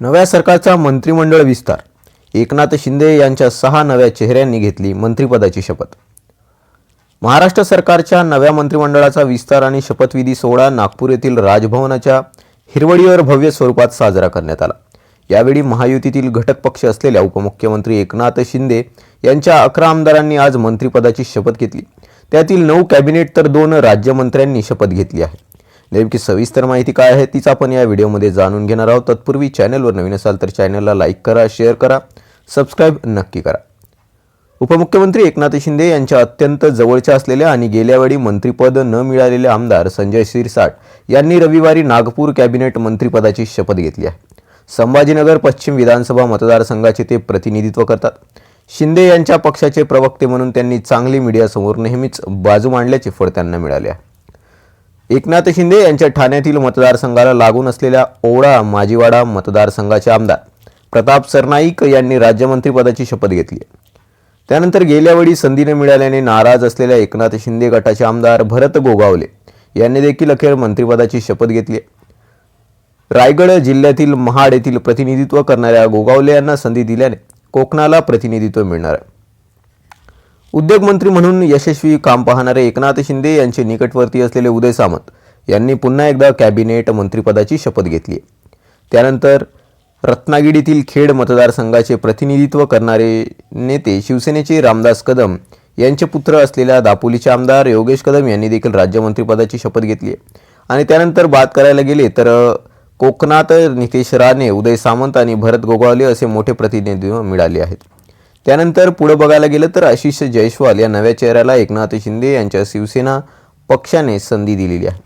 नव्या सरकारचा मंत्रिमंडळ विस्तार. एकनाथ शिंदे यांच्या सहा नव्या चेहऱ्यांनी घेतली मंत्रिपदाची शपथ. महाराष्ट्र सरकारच्या नव्या मंत्रिमंडळाचा विस्तार आणि शपथविधी सोहळा नागपूर येथील राजभवनाच्या हिरवडीवर भव्य स्वरूपात साजरा करण्यात आला. यावेळी महायुतीतील घटक पक्ष असलेल्या उपमुख्यमंत्री एकनाथ शिंदे यांच्या अकरा आमदारांनी आज मंत्रिपदाची शपथ घेतली. त्यातील नऊ कॅबिनेट तर दोन राज्यमंत्र्यांनी शपथ घेतली आहे. नेमकी सविस्तर माहिती काय आहे तीच आपण या व्हिडिओमध्ये जाणून घेणार आहोत. तत्पूर्वी चॅनलवर नवीन असाल तर चॅनलला लाईक करा शेअर करा सबस्क्राईब नक्की करा. उपमुख्यमंत्री एकनाथ शिंदे यांच्या अत्यंत जवळच्या असलेल्या आणि गेल्यावेळी मंत्रिपद न मिळालेले आमदार संजय शिरसाट यांनी रविवारी नागपूर कॅबिनेट मंत्रिपदाची शपथ घेतली आहे. संभाजीनगर पश्चिम विधानसभा मतदारसंघाचे ते प्रतिनिधित्व करतात. शिंदे यांच्या पक्षाचे प्रवक्ते म्हणून त्यांनी चांगली मीडियासमोर नेहमीच बाजू मांडल्याचे फळ त्यांना मिळाले आहे. एकनाथ शिंदे यांच्या ठाण्यातील मतदारसंघाला लागून असलेल्या ओवळा माजीवाडा मतदारसंघाचे आमदार प्रताप सरनाईक यांनी राज्यमंत्रीपदाची शपथ घेतली त्यानंतर गेल्यावेळी संधी न मिळाल्याने नाराज असलेल्या एकनाथ शिंदे गटाचे आमदार भरत गोगावले यांनी देखील अखेर मंत्रिपदाची शपथ घेतली रायगड जिल्ह्यातील महाड येथील प्रतिनिधित्व करणाऱ्या गोगावले यांना संधी दिल्याने कोकणाला प्रतिनिधित्व मिळणार आहे. उद्योगमंत्री म्हणून यशस्वी काम पाहणारे एकनाथ शिंदे यांचे निकटवर्ती असलेले उदय सामंत यांनी पुन्हा एकदा कॅबिनेट मंत्रिपदाची शपथ घेतली त्यानंतर रत्नागिरीतील खेड मतदारसंघाचे प्रतिनिधित्व करणारे नेते शिवसेनेचे रामदास कदम यांचे पुत्र असलेल्या दापोलीचे आमदार योगेश कदम यांनी देखील राज्यमंत्रिपदाची शपथ घेतली आणि त्यानंतर बात करायला गेले तर कोकणात नितेश राणे उदय सामंत आणि भरत गोगावले असे मोठे प्रतिनिधित्व मिळाले आहेत. त्यानंतर पुढं बघायला गेलं तर आशिष जयस्वाल या नव्या चेहऱ्याला एकनाथ शिंदे यांच्या शिवसेना पक्षाने संधी दिलेली आहे.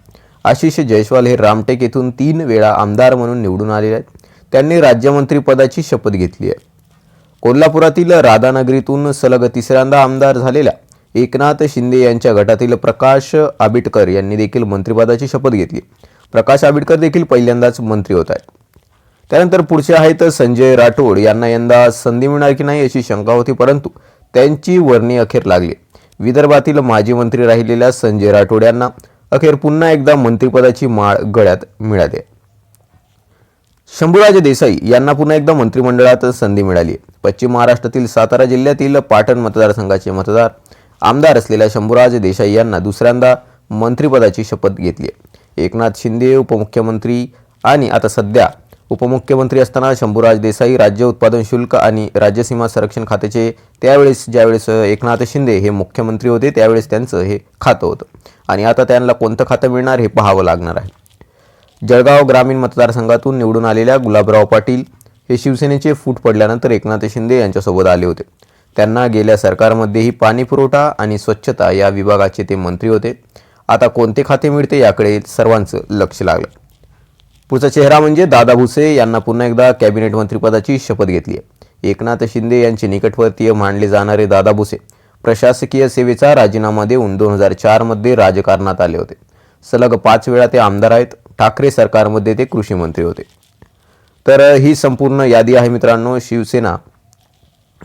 आशिष जयस्वाल हे रामटेक येथून तीन वेळा आमदार म्हणून निवडून आलेले आहेत. त्यांनी राज्यमंत्रीपदाची शपथ घेतली आहे. कोल्हापुरातील राधानगरीतून सलग तिसऱ्यांदा आमदार झालेल्या एकनाथ शिंदे यांच्या गटातील प्रकाश आबिटकर यांनी देखील मंत्रिपदाची शपथ घेतली प्रकाश आबिटकर देखील पहिल्यांदाच मंत्री होत आहेत. त्यानंतर पुढचे आहेत संजय राठोड. यांना यंदा संधी मिळणार की नाही अशी शंका होती परंतु त्यांची वर्णी अखेर लागली. विदर्भातील माजी मंत्री राहिलेल्या संजय राठोड यांना अखेर पुन्हा एकदा मंत्रिपदाची माळ गळ्यात मिळाली शंभूराज देसाई यांना पुन्हा एकदा मंत्रिमंडळात संधी मिळाली पश्चिम महाराष्ट्रातील सातारा जिल्ह्यातील पाटण मतदारसंघाचे मतदार आमदार असलेल्या शंभूराज देसाई यांना दुसऱ्यांदा मंत्रिपदाची शपथ घेतली एकनाथ शिंदे उपमुख्यमंत्री आणि आता सध्या उपमुख्यमंत्री असताना शंभूराज देसाई राज्य उत्पादन शुल्क आणि राज्यसीमा संरक्षण खात्याचे त्यावेळेस ज्यावेळेस एकनाथ शिंदे हे मुख्यमंत्री होते त्यावेळेस त्यांचं हे खातं होतं. आणि आता त्यांना कोणतं खातं मिळणार हे पाहावं लागणार आहे. जळगाव ग्रामीण मतदारसंघातून निवडून आलेल्या गुलाबराव पाटील हे शिवसेनेचे फूट पडल्यानंतर एकनाथ शिंदे यांच्यासोबत आले होते. त्यांना गेल्या सरकारमध्येही पाणीपुरवठा आणि स्वच्छता या विभागाचे ते मंत्री होते. आता कोणते खाते मिळते याकडे सर्वांचं लक्ष लागलं. पुढचा चेहरा म्हणजे दादा भुसे यांना पुन्हा एकदा कॅबिनेट मंत्रिपदाची शपथ घेतली आहे. एकनाथ शिंदे यांचे निकटवर्तीय मानले जाणारे दादा भुसे प्रशासकीय सेवेचा राजीनामा देऊन दोन हजार चारमध्ये राजकारणात आले होते. सलग पाच वेळा ते आमदार आहेत. ठाकरे सरकारमध्ये ते कृषी मंत्री होते. तर ही संपूर्ण यादी आहे मित्रांनो. शिवसेना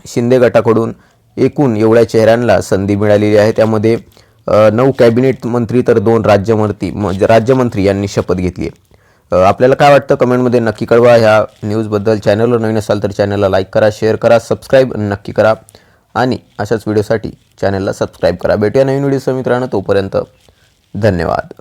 शिंदे गटाकडून एकूण एवढ्या चेहऱ्यांना संधी मिळालेली आहे. त्यामध्ये नऊ कॅबिनेट मंत्री तर दोन राज्यमंत्री म- राज्यमंत्री यांनी शपथ घेतली आहे. आपल्याला काय वाटतं? कमेंटमध्ये नक्की कळवा. ह्या न्यूजबद्दल चॅनलवर नवीन असाल तर चॅनलला लाईक करा शेअर करा सबस्क्राईब नक्की करा. आणि अशाच व्हिडिओसाठी चॅनलला सबस्क्राईब करा. भेटूया नवीन व्हिडिओसह मित्रांनो. तोपर्यंत धन्यवाद.